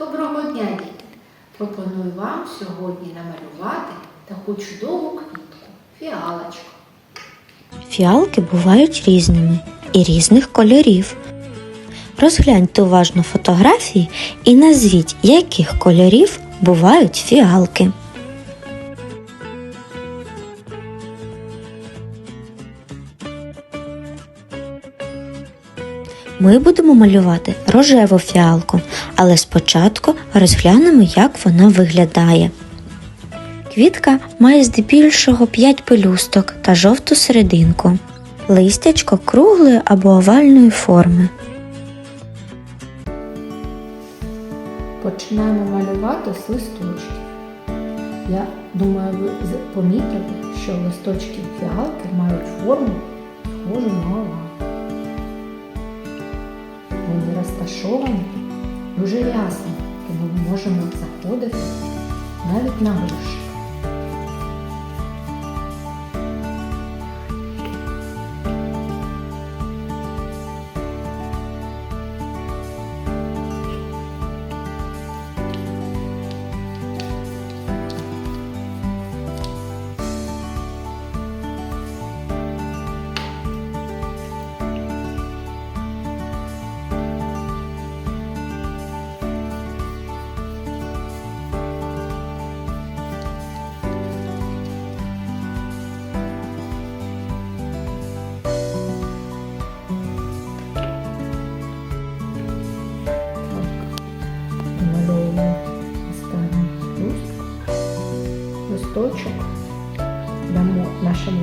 Доброго дня, діти! Пропоную вам сьогодні намалювати таку чудову квітку фіалочку. Фіалки бувають різними і різних кольорів. Розгляньте уважно фотографії і назвіть, яких кольорів бувають фіалки. Ми будемо малювати рожеву фіалку, але спочатку розглянемо, як вона виглядає. Квітка має здебільшого 5 пелюсток та жовту серединку. Листячко круглої або овальної форми. Починаємо малювати з листочків. Я думаю, ви помітили, що листочки фіалки мають форму схожу на овал. Розташовані дуже рясно, тому ми можемо заходити навіть на горщик.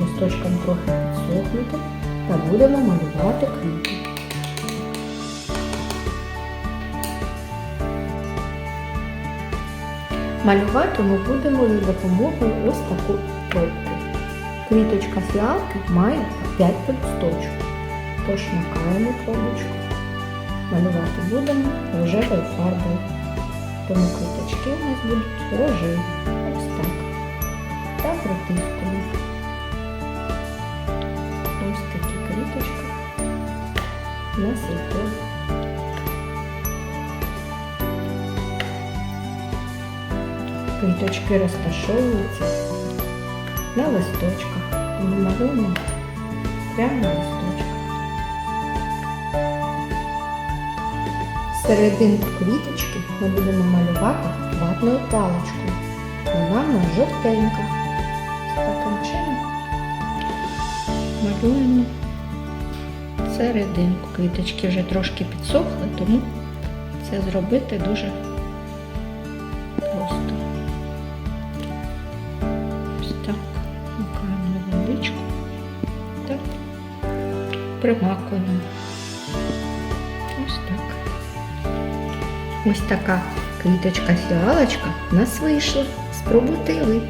Листочкам трохи підсохнути та будемо малювати квіти. Малювати ми будемо за допомогою ось таку пробку. Квіточка фіалки має 5 пелюсточок. Тож макаємо пробочку. Малювати будемо рожевою фарбою. Тому квіточки у нас будуть рожеві. У нас. Квіточки розташовуються на листочках. Ми малюємо прямо на листочках. Серединку квіточки ми будемо малювати ватною паличкою. Вона в нас жовтенька. Таким чином малюємо серединку. Квіточки вже трошки підсохли, тому це зробити дуже просто. Ось так. Макаємо водичку. Так. Примакуємо. Ось так. Ось така квіточка фіалочка в нас вийшла. Спробуйте ви.